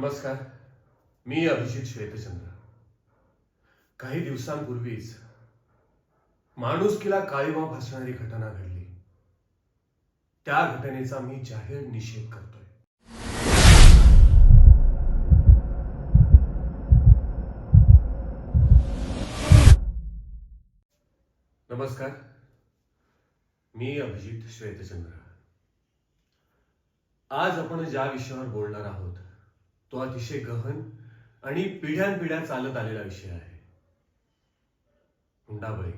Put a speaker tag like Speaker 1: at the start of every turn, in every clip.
Speaker 1: नमस्कार. मी अभिजित श्वेतचंद्र. काही दिवसांपूर्वीच माणुसकीला काळीमा भासणारी घटना घडली. त्या घटनेचा मी जाहीर निषेध करतोय. नमस्कार. मी अभिजित श्वेतचंद्र. आज आपण ज्या विषयावर बोलणार आहोत तो अतिशय गहन आणि पिढ्यानपिढ्या चालत आलेला विषय आहे. हुंडाबळी.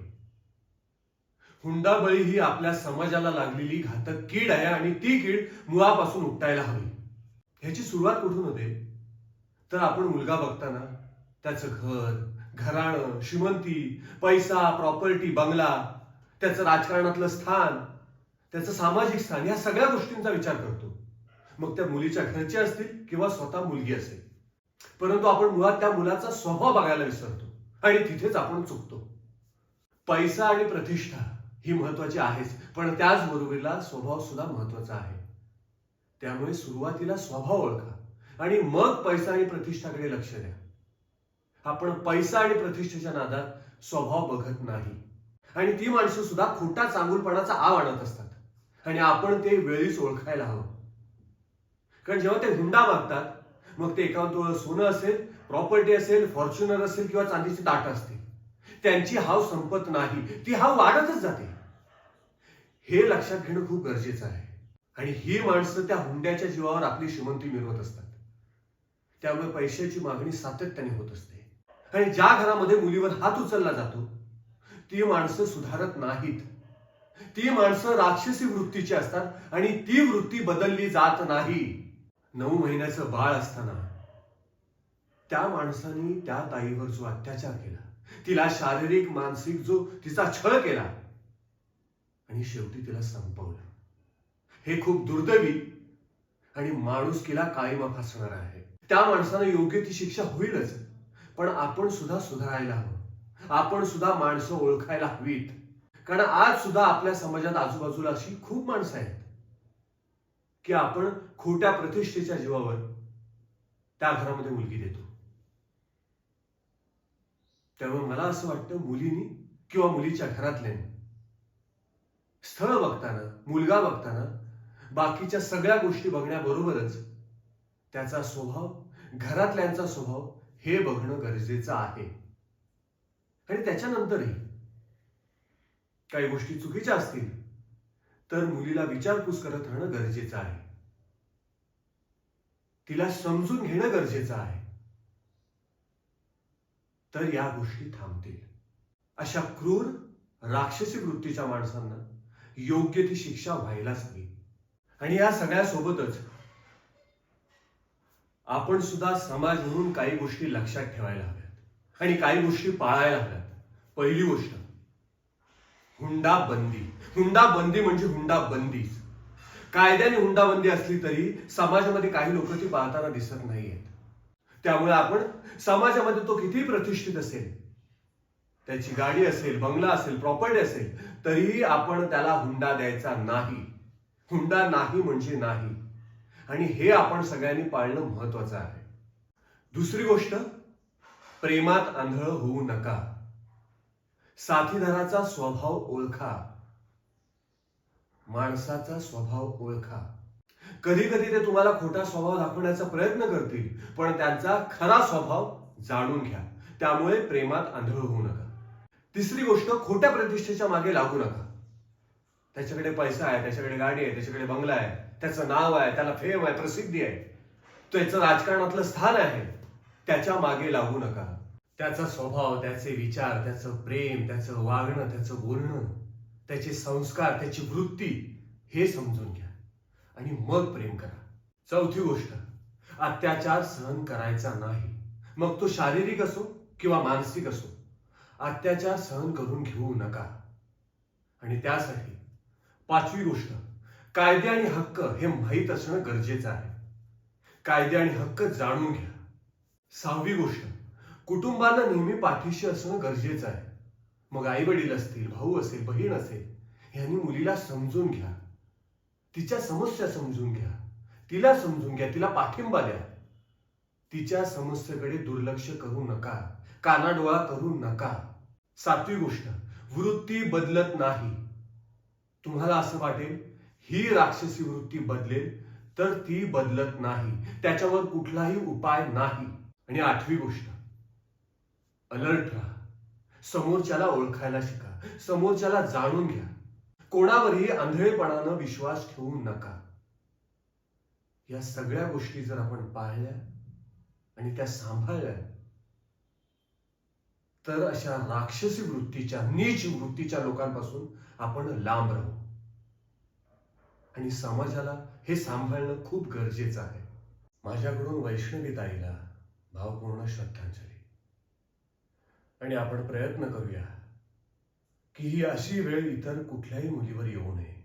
Speaker 1: हुंडाबळी ही आपल्या समाजाला लागलेली घातक कीड आहे आणि ती कीड मुळापासून उपटायला हवी. ह्याची सुरुवात कुठून होते? तर आपण मुलगा बघताना त्याचं घर घराणं श्रीमंती पैसा प्रॉपर्टी बंगला त्याचं राजकारणातलं स्थान त्याचं सामाजिक स्थान या सगळ्या गोष्टींचा विचार करतो. मग त्या मुलीच्या घरचे असतील किंवा स्वतः मुलगी असेल. परंतु आपण मुळात त्या मुलाचा स्वभाव बघायला विसरतो आणि तिथेच आपण चुकतो. पैसा आणि प्रतिष्ठा ही महत्वाची आहेच पण त्याचबरोबरीला स्वभाव सुद्धा महत्त्वाचा आहे. त्यामुळे सुरुवातीला स्वभाव ओळखा आणि मग पैसा आणि प्रतिष्ठाकडे लक्ष द्या. आपण पैसा आणि प्रतिष्ठेच्या नादात स्वभाव बघत नाही आणि ती माणसं सुद्धा खोटा चांगुलपणाचा आव आणत असतात. आणि आपण ते वेळीच ओळखायला हवं. कारण जेव्हा ते हुंडा मागतात मग ते एकावन्न सोनं असेल प्रॉपर्टी असेल फॉर्च्युनर असेल किंवा चांदीची ताट असतील त्यांची हाव संपत नाही ती हाव वाढतच जाते. हे लक्षात घेणं खूप गरजेचं आहे. आणि ही माणसं त्या हुंड्याच्या जीवावर आपली श्रीमंती मिळवत असतात. त्यामुळे पैशाची मागणी सातत्याने होत असते. आणि ज्या घरामध्ये मुलीवर हात उचलला जातो ती माणसं सुधारत नाहीत. ती माणसं राक्षसी वृत्तीची असतात आणि ती वृत्ती बदलली जात नाही. नऊ महिन्याचं बाळ असताना त्या माणसाने त्या ताईवर जो अत्याचार केला तिला शारीरिक मानसिक जो तिचा छळ केला आणि शेवटी तिला संपवलं. हे खूप दुर्दैवी आणि माणूस केला काळीमा फासणार आहे. त्या माणसानं योग्य ती शिक्षा होईलच पण आपण सुद्धा सुधारायला हवं. आपण सुद्धा माणसं ओळखायला हवीत. कारण आज सुद्धा आपल्या समाजात आजूबाजूला अशी खूप माणसं आहेत की आपण खोट्या प्रतिष्ठेच्या जीवावर त्या घरामध्ये मुलगी देतो. त्यामुळे मला असं वाटतं मुलीनी किंवा मुलीच्या घरातल्याने स्थळ बघताना मुलगा बघताना बाकीच्या सगळ्या गोष्टी बघण्याबरोबरच त्याचा स्वभाव घरातल्यांचा स्वभाव हे बघणं गरजेचं आहे. आणि त्याच्यानंतरही काही गोष्टी चुकीच्या असतील तर मुलीला विचारपूस करत राहणं गरजेचं आहे. तिला समजून घेणं गरजेचं आहे. तर या गोष्टी थांबतील. अशा क्रूर राक्षसी वृत्तीच्या माणसांना योग्य ती शिक्षा व्हायलाच हवी. आणि या सगळ्या सोबतच आपण सुद्धा समाज म्हणून काही गोष्टी लक्षात ठेवायला हव्यात. आणि काही गोष्टी पाळायला हव्यात. पहिली गोष्ट हुंडा बंदी हुंडा बंदी म्हणजे हुंडा बंदी कायद्याने हुंडा बंदी असली तरी समाजामध्ये काही लोक ती पाळताना दिसत नाहीयेत. त्यामुळे आपण समाजामध्ये तो किती प्रतिष्ठित असेल त्याची गाडी असेल बंगला असेल प्रॉपर्टी असेल तरीही आपण त्याला हुंडा द्यायचा नाही. हुंडा नाही म्हणजे नाही. आणि हे आपण सगळ्यांनी पाळणं महत्वाचं आहे. दुसरी गोष्ट प्रेमात आंधळ होऊ नका. साथीदाराचा स्वभाव ओळखा. माणसाचा स्वभाव ओळखा. कधी कधी ते तुम्हाला खोटा स्वभाव दाखवण्याचा प्रयत्न करतील पण त्यांचा खरा स्वभाव जाणून घ्या. त्यामुळे प्रेमात आंधळ होऊ नका. तिसरी गोष्ट खोट्या प्रतिष्ठेच्या मागे लागू नका. त्याच्याकडे पैसा आहे त्याच्याकडे गाडी आहे त्याच्याकडे बंगला आहे त्याचं नाव आहे त्याला फेम आहे प्रसिद्धी आहे. त्याचं राजकारणातलं स्थान आहे. त्याच्यामागे लागू नका. त्याचा स्वभाव त्याचे विचार त्याचं प्रेम त्याचं वागणं त्याचं बोलणं त्याचे संस्कार त्याची वृत्ती हे समजून घ्या. आणि मग प्रेम करा. चौथी गोष्ट अत्याचार सहन करायचा नाही. मग तो शारीरिक असो किंवा मानसिक असो अत्याचार सहन करून घेऊ नका. आणि त्यासाठी पाचवी गोष्ट कायदे आणि हक्क हे माहीत असणं गरजेचं आहे. कायदे आणि हक्क जाणून घ्या. सहावी गोष्ट कुटुंबाला नेहमी पाठीशी असणं गरजेचं आहे. मग आई वडील असतील भाऊ असेल बहीण असेल यांनी मुलीला समजून घ्या. तिच्या समस्या समजून घ्या. तिला समजून घ्या. तिला पाठिंबा द्या. तिच्या समस्येकडे दुर्लक्ष करू नका. कानाडोळा करू नका. सातवी गोष्ट वृत्ती बदलत नाही. तुम्हाला असं वाटेल ही राक्षसी वृत्ती बदलेल तर ती बदलत नाही. त्याच्यावर कुठलाही उपाय नाही. आणि आठवी गोष्ट अलर्ट राहा. समोरच्याला ओळखायला शिका. समोरच्याला जाणून घ्या. कोणावरही आंधळेपणानं विश्वास ठेवू नका. या सगळ्या गोष्टी जर आपण पाळल्या आणि त्या सांभाळल्या तर अशा राक्षसी वृत्तीच्या नीच वृत्तीच्या लोकांपासून आपण लांब राहू. आणि समाजाला हे सांभाळणं खूप गरजेचं आहे. माझ्याकडून वैष्णवी ताईला भावपूर्ण श्रद्धांजली. आणि आपण प्रयत्न करूया की ही अशी वेळ इतर कुठल्याही मुलीवर येऊ नये.